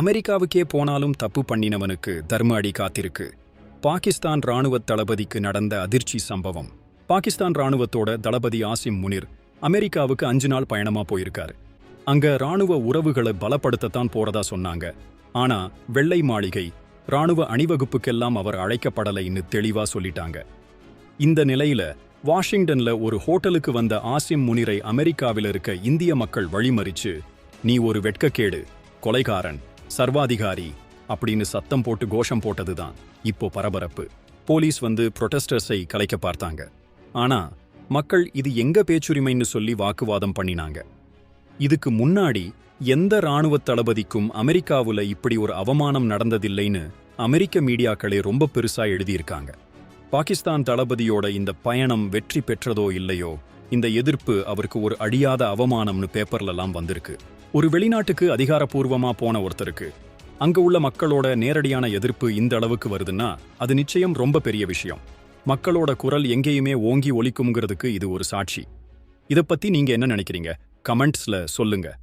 அமெரிக்காவுக்கே போனாலும் தப்பு பண்ணினவனுக்கு தர்ம அடி காத்திருக்கு. பாகிஸ்தான் ராணுவ தளபதிக்கு நடந்த அதிர்ச்சி சம்பவம். பாகிஸ்தான் ராணுவத்தோட தளபதி ஆசிம் முனிர் அமெரிக்காவுக்கு அஞ்சு நாள் பயணமா போயிருக்காரு. அங்க ராணுவ உறவுகளை பலப்படுத்தத்தான் போறதா சொன்னாங்க. ஆனா வெள்ளை மாளிகை ராணுவ அணிவகுப்புக்கெல்லாம் அவர் அழைக்கப்படலைன்னு தெளிவா சொல்லிட்டாங்க. இந்த நிலையில வாஷிங்டன்ல ஒரு ஹோட்டலுக்கு வந்த ஆசிம் முனிரை அமெரிக்காவில் இருக்க இந்திய மக்கள் வழிமறிச்சு நீ ஒரு வெட்கக்கேடு கொலைகாரன் சர்வாதிகாரி அப்படின்னு சத்தம் போட்டு கோஷம் போட்டதுதான். இப்போ பரபரப்பு. போலீஸ் வந்து புரொட்டஸ்டர்ஸை கலைக்க பார்த்தாங்க. ஆனா மக்கள் இது எங்க பேச்சுரிமைன்னு சொல்லி வாக்குவாதம் பண்ணினாங்க. இதுக்கு முன்னாடி எந்த ராணுவ தளபதிக்கும் அமெரிக்காவுல இப்படி ஒரு அவமானம் நடந்ததில்லைன்னு அமெரிக்க மீடியாக்களே ரொம்ப பெருசா எழுதியிருக்காங்க. பாகிஸ்தான் தளபதியோட இந்த பயணம் வெற்றி பெற்றதோ இல்லையோ இந்த எதிர்ப்பு அவருக்கு ஒரு அழியாத அவமானம்னு பேப்பர்லலாம் வந்திருக்கு. ஒரு வெளிநாட்டுக்கு அதிகாரப்பூர்வமா போன ஒருத்தருக்கு. அங்க உள்ள மக்களோட நேரடியான எதிர்ப்பு இந்த அளவுக்கு வருதுன்னா அது நிச்சயம் ரொம்ப பெரிய விஷயம். மக்களோட குரல் எங்கேயுமே ஓங்கி ஒலிக்கும்ங்கிறதுக்கு இது ஒரு சாட்சி. இத பத்தி நீங்க என்ன நினைக்கிறீங்க? கமெண்ட்ஸ்ல சொல்லுங்க.